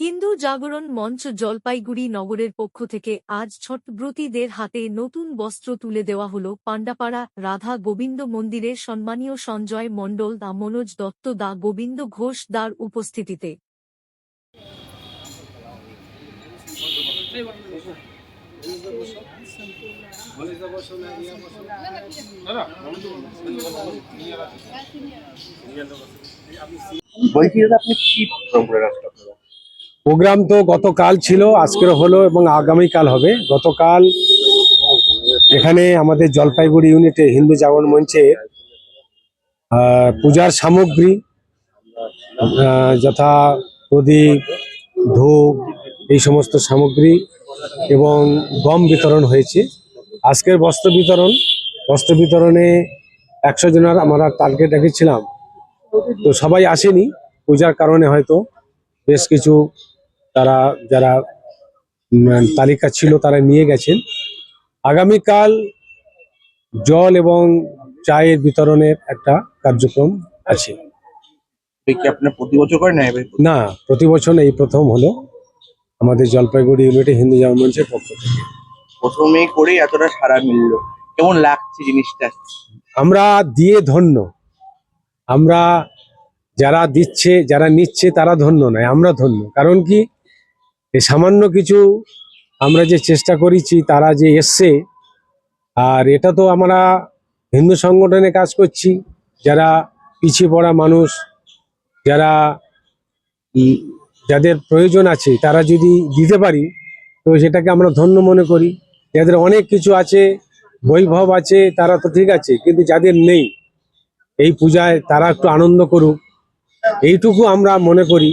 হিন্দু জাগরণ মঞ্চ জলপাইগুড়ি নগরের পক্ষ থেকে আজ ছটব্রতীদের হাতে নতুন বস্ত্র তুলে দেওয়া হল পাণ্ডাপাড়া রাধা গোবিন্দ মন্দিরের সম্মানীয় সঞ্জয় মণ্ডল দা মনোজ দত্ত দা গোবিন্দ ঘোষ দার উপস্থিতিতে। বলছি আপনি কি আপনারা প্রোগ্রাম তো গতকাল ছিল আজকের হলো এবং আগামীকাল হবে। গতকাল এখানে আমাদের জলপাইগুড়ি ইউনিটে হিন্দু জাগরণ মঞ্চের আহ, পূজার সামগ্রী যথা প্রদীপ ধূপ এই সমস্ত সামগ্রী এবং গম বিতরণ হয়েছে। আজকের বস্ত্র বিতরণ বস্ত্র বিতরণে একশো জনের আমরা টার্গেট রেখেছিলাম। তো সবাই আসেনি পূজার কারণে হয়তো বেশ কিছু তারা যারা তালিকা ছিল তারা নিয়ে গেছেন। আগামীকাল জল এবং চায়ের বিতরণের একটা কার্যক্রম আছে। প্রতি বছর করেন না প্রতি বছর এই প্রথম হলো আমাদের জলপাইগুড়ি ইউনিটে হিন্দু জামা মঞ্চের পক্ষ থেকে। প্রথমেই করেই এতটা সারা মিললো। কেমন লাগছে জিনিসটা? আমরা দিয়ে ধন্য। আমরা যারা দিচ্ছে যারা নিচ্ছে তারা ধন্য নয় আমরা ধন্য। কারণ কি? এই সামান্য কিছু আমরা যে চেষ্টা করেছি, তারা যে এসছে, আর এটা তো আমরা হিন্দু সংগঠনে কাজ করছি, যারা পিছিয়ে পড়া মানুষ, যারা যাদের প্রয়োজন আছে, তারা যদি দিতে পারি, তো সেটাকে আমরা ধন্য মনে করি। যাদের অনেক কিছু আছে, বৈভব আছে, তারা তো ঠিক আছে, কিন্তু যাদের নেই, এই পূজায় তারা একটু আনন্দ করুক। এইটুকু আমরা মনে করি।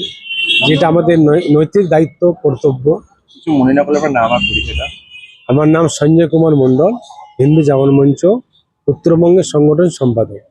যেটা আমাদের নৈতিক দায়িত্ব কর্তব্য। কিছু মনে না করলে আপনার নাম আর পরিচয়টা আমার নাম সঞ্জয় কুমার মণ্ডল হিন্দু জাগরণ মঞ্চ উত্তরবঙ্গের সংগঠন সম্পাদক।